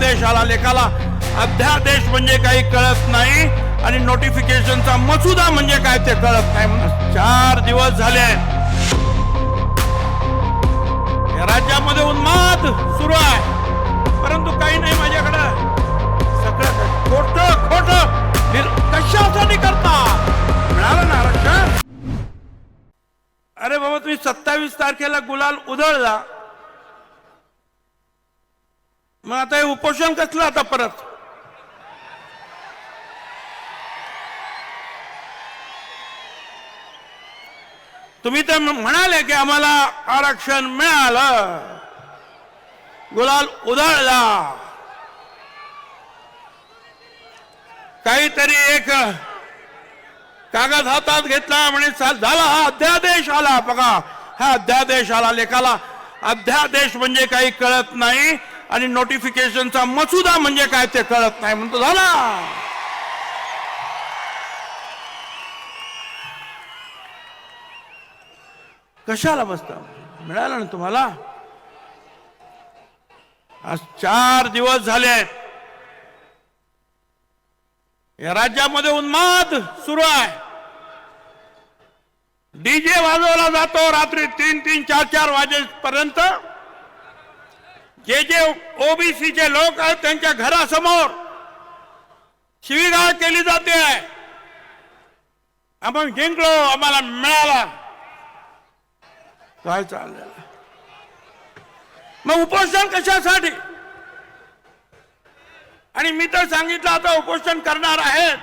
अध्यादेशाला लेखाला अध्यादेश म्हणजे काही कळत नाही आणि नोटिफिकेशनचा मसुदा म्हणजे काय ते कळत नाही. म्हणून चार दिवस झाले राज्यामध्ये उन्माद सुरू आहे. परंतु काही नाही माझ्याकडं. सगळं खोट खोट. कशासाठी करता मिळालं ना आरक्षण? अरे बाबा तुम्ही सत्तावीस तारखेला गुलाल उधळला. मग आता हे उपोषण कसलं आता परत? तुम्ही तर म्हणाले की आम्हाला आरक्षण मिळालं. गुलाल उधळला. काहीतरी एक कागद हातात घेतला म्हणे झाला हा अध्यादेश आला. बघा हा अध्यादेश आला लेखाला. अध्यादेश म्हणजे काही कळत नाही. आणि नोटिफिकेशनचा मसुदा म्हणजे काय ते कळत नाही म्हणतो झाला. कशाला बसता? मिळालं ना तुम्हाला? आज चार दिवस झाले. या राज्यामध्ये उन्माद सुरू आहे. डीजे वाजवला जातो रात्री तीन तीन चार चार वाजेपर्यंत. जे जे ओबीसीचे लोक आहेत त्यांच्या घरासमोर शिवीगाळ केली जाते. आपण जिंकलो आम्हाला मिळाला. काय चाललं मग उपोषण कशासाठी? आणि मी तर सांगितलं आता उपोषण करणार आहेत.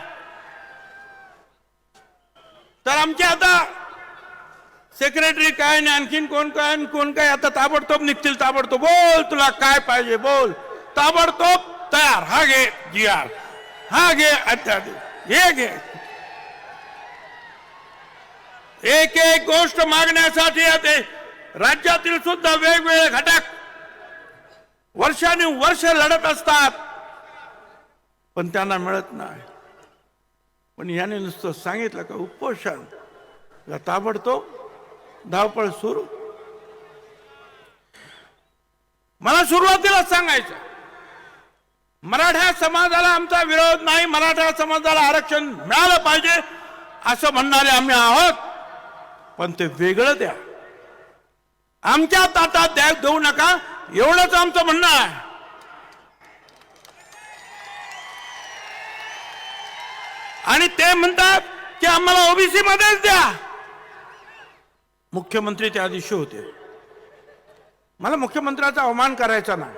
तर आमचे आता सेक्रेटरी काय नाही आणखीन कोण काय आणि कोण काय? आता ताबडतोब निघतील ताबडतोब. बोल तुला काय पाहिजे बोल. ताबडतोब तयार. हा घे जी आर हा घे अत्याधिक हे घे. एक एक गोष्ट मागण्यासाठी येते राज्यातील सुद्धा वेगवेगळे घटक वर्षानुवर्ष लढत असतात पण त्यांना मिळत नाही. पण याने नुसतं सांगितलं का उपोषण. ताबडतोब धावपळ सुरू. मला सुरुवातीला सांगायचं मराठा समाजाला आमचा विरोध नाही मराठा समाजाला आरक्षण मिळालं पाहिजे असं म्हणणारे आम्ही आहोत. पण ते वेगळं द्या. आमच्या ताटात द्या देऊ नका एवढंच आमचं म्हणणं आहे. आणि ते म्हणतात की आम्हाला ओबीसी मध्येच द्या. मुख्यमंत्री त्या दिवशी होते. मला मुख्यमंत्र्याचा अवमान करायचा नाही.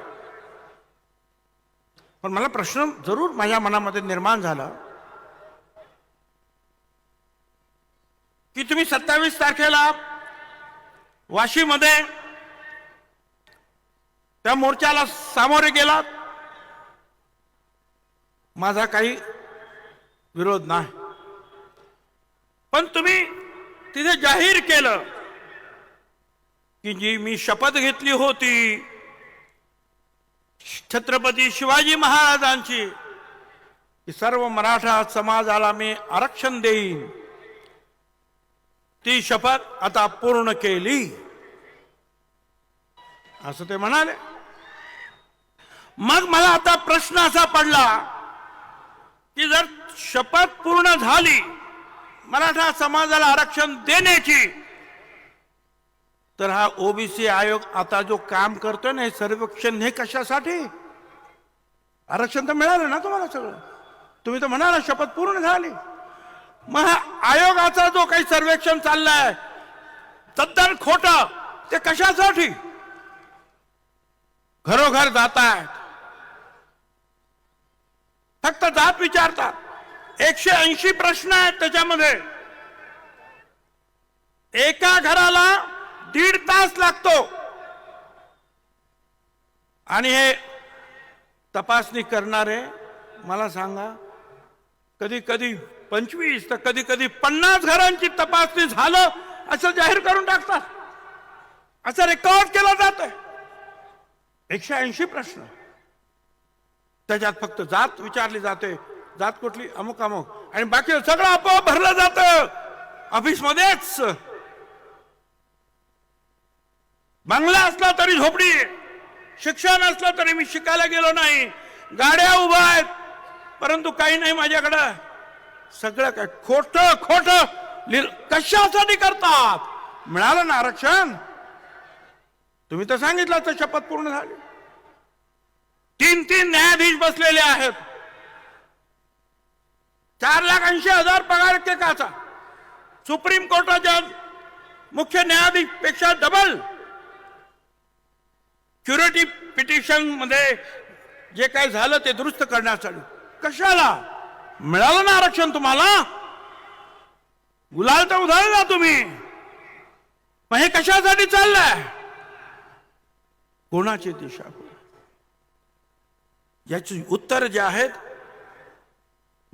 पण मला प्रश्न जरूर माझ्या मनामध्ये निर्माण झाला. की तुम्ही सत्तावीस तारखेला वाशीमध्ये त्या मोर्चाला सामोरे गेलात? माझा काही विरोध नाही. पण तुम्ही तिथे जाहीर केलं. की जी मी शपथ घेतली होती छत्रपती शिवाजी महाराजांची की सर्व मराठा समाजाला मी आरक्षण देईन. ती शपथ आता पूर्ण केली. असं ते म्हणाले. मग मला आता प्रश्न असा पडला की जर शपथ पूर्ण झाली मराठा समाजाला आरक्षण देण्याची तर हा ओबीसी आयोग आता जो काम करतोय ना हे सर्वेक्षण हे कशासाठी? आरक्षण तर मिळालं ना तुम्हाला सगळं. तुम्ही तर म्हणाला शपथ पूर्ण झाली. मग आयोगाचा जो काही सर्वेक्षण चाललाय तद्दन खोट ते कशासाठी? घरोघर जात आहेत फक्त जात विचारतात. एकशे ऐंशी प्रश्न आहेत त्याच्यामध्ये. एका घरात दीड तास लागतो. आणि हे तपासणी करणारे मला सांगा कधी कधी पंचवीस तर कधी कधी पन्नास घरांची तपासणी झालं असं जाहीर करून टाकतात. असं रेकॉर्ड केलं जात एकशे ऐंशी प्रश्न. त्याच्यात फक्त जात विचारली जाते. जात कुठली? अमुक अमुक आणि बाकी सगळं आपोआप भरलं जातं. ऑफिसमध्येच बंगला असला तरी झोपडी शिक्षण असलं तरी मी शिकायला गेलो नाही. गाड्या उभ्या आहेत परंतु काही नाही माझ्याकडं. सगळं काय खोट खोट. कशासाठी करतात? मिळालं ना आरक्षण? तुम्ही तर सांगितलं तर शपथ पूर्ण झाली. तीन तीन न्यायाधीश बसलेले आहेत. चार लाख ऐंशी हजार पगार केकाचा सुप्रीम कोर्टाच्या मुख्य न्यायाधीशपेक्षा डबल क्युरिटी पिटिशनमध्ये जे काय झालं ते दुरुस्त करण्यासाठी कशाला? मिळालं ना आरक्षण तुम्हाला? गुलाल तर उधळला तुम्ही. मग हे कशासाठी चाललंय? कोणाची दिशा याची उत्तर जे आहेत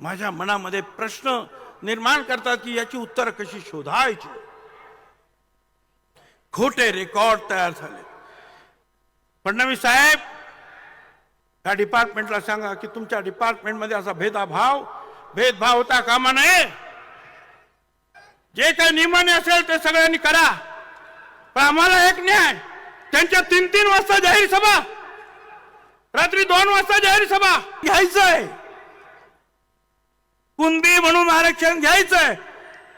माझ्या मनामध्ये प्रश्न निर्माण करतात की याची उत्तर कशी शोधायची? खोटे रेकॉर्ड तयार झाले फडणवीस साहेब त्या डिपार्टमेंटला सांगा की तुमच्या डिपार्टमेंटमध्ये असा भेदाभाव भेदभाव होता कामा नये? जे काही नियमाने असेल ते सगळ्यांनी करा. पण आम्हाला एक न्याय त्यांच्या तीन तीन वाजता जाहीर सभा. रात्री दोन वाजता जाहीर सभा घ्यायचंय. कुंदी म्हणून आरक्षण घ्यायचंय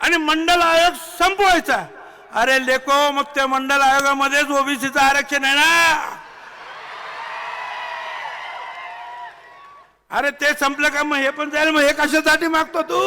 आणि मंडल आयोग संपवायचा. अरे लेको मग त्या मंडल आयोगामध्येच ओबीसीचं आरक्षण आहे ना? अरे ते संपलं का मग? हे पण जाईल मग. हे कशासाठी मागतो तू?